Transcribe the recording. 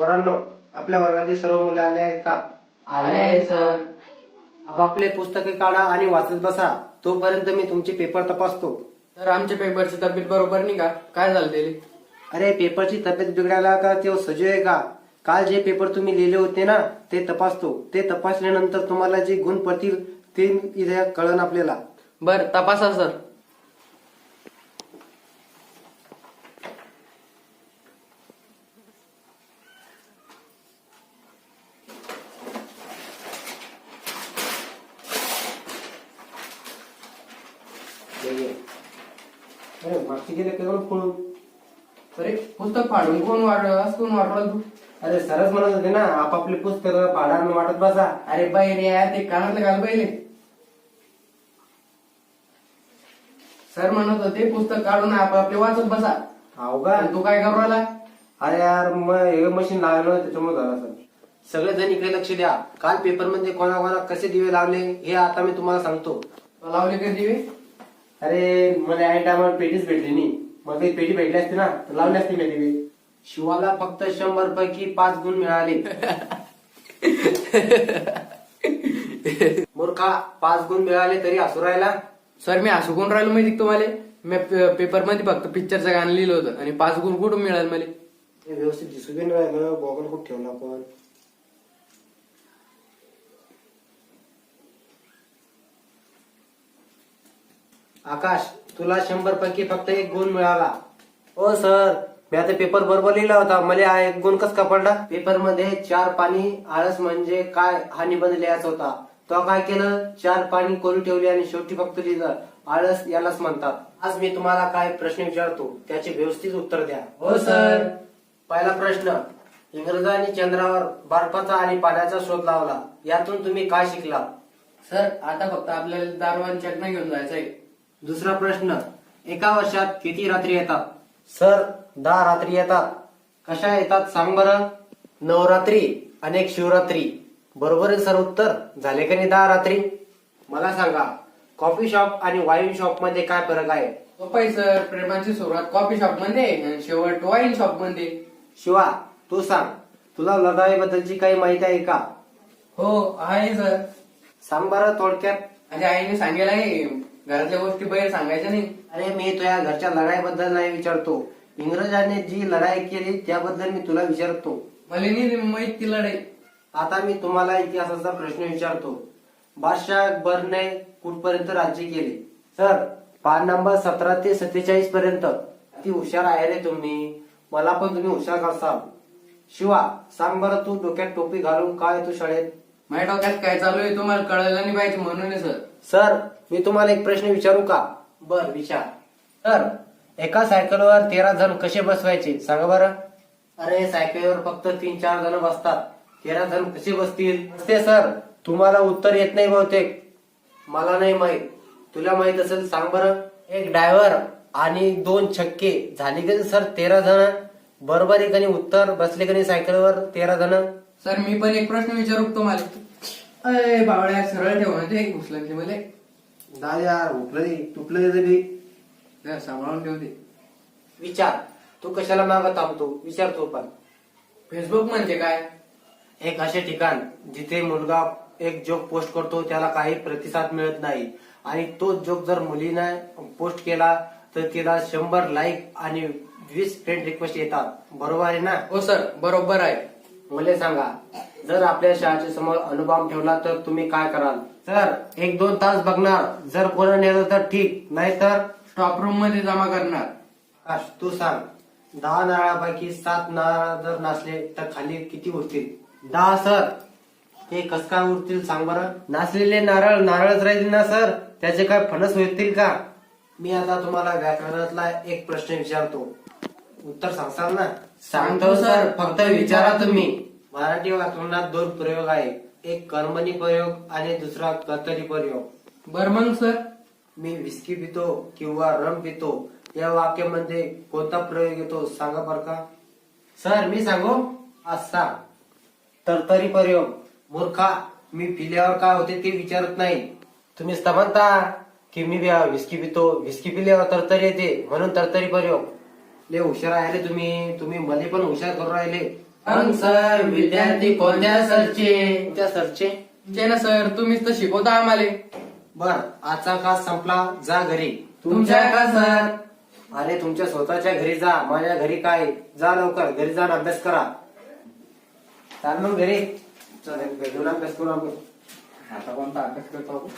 पोरांनो आपल्या वर्गातील सर्व मुले आले आहेत का? आले सर. आपापले पुस्तके काढा आणि वाचत बसा. तोपर्यंत मी तुमचे पेपर तपासतो. तर आमच्या पेपरची तब्येत बरोबर नाही का? काय झालं त्याला अरे पेपरची तब्येत बिघडायला का ते सजू आहे का? काल जे पेपर तुम्ही लिहिले होते ना ते तपासतो. ते तपासल्यानंतर तुम्हाला जे गुण पडतील ते इथे कळन आपल्याला. बर तपासा सर अरे मागची गेले केवळ फोडून अरे पुस्तक फाडून कोण वाढ असं कोण वाढवलं तू? अरे सरच म्हणत होते ना आपापले पुस्तक पाडान वाटत बसा. अरे बाई रे यार ते कानातलं घाल पहिले सर म्हणत होते पुस्तक काढून आपापले वाचत बसा. हाव का? आणि तू काय करू राहिला? अरे यार मग हे मशीन लागलं त्याच्यामुळे झालं सर सगळे जण इकडे लक्ष द्या. काल पेपरमध्ये कोणाकोणा कसे दिवे लावले हे आता मी तुम्हाला सांगतो. लावले का दिवे? अरे मला या टायमाला पेटीच भेटली नाही. मग काही पेटी भेटली असते ना तर लावली असते मी दिवे शिवाला फक्त शंभर पैकी पाच गुण मिळाले. मूर्खा पाच गुण मिळाले तरी असू राहिला? सर मी असं कोण राहिलो माहिती का तुम्हाला? मी पेपरमध्ये फक्त पिक्चरचं गाणं लिहिलं होतं आणि पाच गुण कुठून मिळाल मला? व्यवस्थित दिसू बी नाही राहिलं गॉगल कुठं ठेवला आपण? आकाश तुला शंभर पैकी फक्त एक गुण मिळाला. हो सर मी आता पेपर बरोबर लिहिला होता. मला हा एक गुण कस का पडला? पेपरमध्ये चार पाणी आळस म्हणजे काय हा निबंध लिहायचा होता. तो काय केलं? चार पाणी कोरी ठेवली आणि शेवटी फक्त लिहिलं. आळस यालाच म्हणतात. आज मी तुम्हाला काय प्रश्न विचारतो. त्याचे व्यवस्थित उत्तर द्या. हो, सर. पहिला प्रश्न. इंग्रजांनी चंद्रावर बर्फाचा आणि पाण्याचा शोध लावला. यातून तुम्ही काय शिकला सर आता फक्त आपल्याला दारवान चटणा घेऊन जायचंय. दुसरा प्रश्न एका वर्षात किती रात्री येतात? सर दहा रात्री येतात. कशा येतात सांग बरं? नवरात्री अनेक शिवरात्री. बरोबर आहे सर उत्तर? झाले का नाही दहा रात्री? मला सांगा कॉफी शॉप आणि वाईन शॉपमध्ये काय फरक आहे? पप्पाई सर प्रेमाची सुरुवात कॉफी शॉपमध्ये आणि शेवट वाईन शॉपमध्ये. शिवा तू सांग तुला लढाईबद्दलची काही माहिती आहे का? हो आहे सर. सांग बरं थोडक्यात. आणि आईने सांगायला आहे घरातल्या गोष्टी बाहेर सांगायच्या नाही. अरे मी तुझ्या घरच्या लढाईबद्दल नाही विचारतो. इंग्रजांनी जी लढाई केली त्याबद्दल मी तुला विचारतो. मला नाही माहीत ती लढाई. आता मी तुम्हाला इतिहासाचा प्रश्न विचारतो. बादशाह अकबरने कुठपर्यंत राज्य केले? सर पान नंबर सतरा ते सत्तेचाळीस पर्यंत. ती हुशार आहे रे तुम्ही. मला पण तुम्ही हुशार करसाल. शिवा सांग बरं तू डोक्यात टोपी घालून काय तू शाळेत? माझ्या डोक्यात काय चालू आहे तुम्हाला कळायला नाही पाहिजे म्हणून आहे, सर. सर मी तुम्हाला एक प्रश्न विचारू का? बर विचार. सर एका सायकलवर तेरा जण कसे बसवायचे? सांगा बरं. अरे सायकलवर फक्त तीन चार जण बसतात. तेरा जण कसे बसतील? ते सर. तुम्हाला उत्तर येत नाही बहुतेक. मला नाही माहीत. तुला माहीत असेल सांग बरं. एक ड्रायव्हर आणि दोन छक्के. झाले का सर तेरा जण? बरोबर आहे का नाही उत्तर? बसले का नाही सायकलवर तेरा जण? सर मी पण एक प्रश्न विचारू का तुम्हाला. अय बावड्या सरळ ठेव म्हणजे घुसलं ते मला. दादा उपलं तुपलं बी जरा सांभाळून ठेवते विचार. तू कशाला मागत थांबतो? विचारतो पण. फेसबुक म्हणजे काय? एक असे ठिकाण जिथे मुलगा एक जोक पोस्ट करतो त्याला काही प्रतिसाद मिळत नाही. आणि तो जोक जर मुलीने पोस्ट केला तर तिला शंभर लाईक आणि वीस फ्रेंड रिक्वेस्ट येतात. बरोबर आहे ना? हो सर. बरोबर आहे. मला सांगा जर आपल्या शाळेच्या समोर अनुभव ठेवला तर तुम्ही काय कराल? सर एक दोन तास बघणार. जर कोणा नेलं तर ठीक नाही तर स्टॉप रूममध्ये जमा करणार. आकाश तू सांग दहा नारळापैकी सात नारळ जर नाचले तर खाली किती उरतील? दहा सर. ते कस काय उरतील सांग बरं? नाचलेले नारळ नारळच राहील ना सर. त्याचे काय फणस होतील का? मी आता तुम्हाला व्याकरणातला एक प्रश्न विचारतो. उत्तर सांगसाल ना? सांगतो, सर. फक्त विचारा तुम्ही. मराठी व्याकरणात दोन प्रयोग आहे एक कर्मणी प्रयोग आणि दुसरा कर्तरी प्रयोग. बर मग सर. मी विस्की पितो किंवा रम पितो या वाक्यामध्ये कोणता प्रयोग येतो सांगा बर का? सर मी सांगू? असा. तरतरी प्रयोग. मूर्खा मी पिल्यावर काय होते ते विचारत नाही. तुम्ही म्हणता की मी विस्की पितो. विस्की पिल्यावर तरतरी येते म्हणून तरतरी प्रयोग. लय हुशार आहे तुम्ही. तुम्ही मध्ये पण हुशार करून राहिले. सर विद्यार्थी कोणत्या सरचे? कोणत्या सरचे? तुमचे ना सर तुम्हीच तर शिकवता आम्हाला. बर आजचा क्लास संपला. जा घरी. तुमच्या का सर? अरे तुमच्या स्वतःच्या घरी जा. माझ्या घरी काय? जा लवकर. घरी जाऊन अभ्यास करा. चाल मग घरी. चल घेऊन अभ्यास करू आपण आता कोणता अभ्यास करतो? आपण?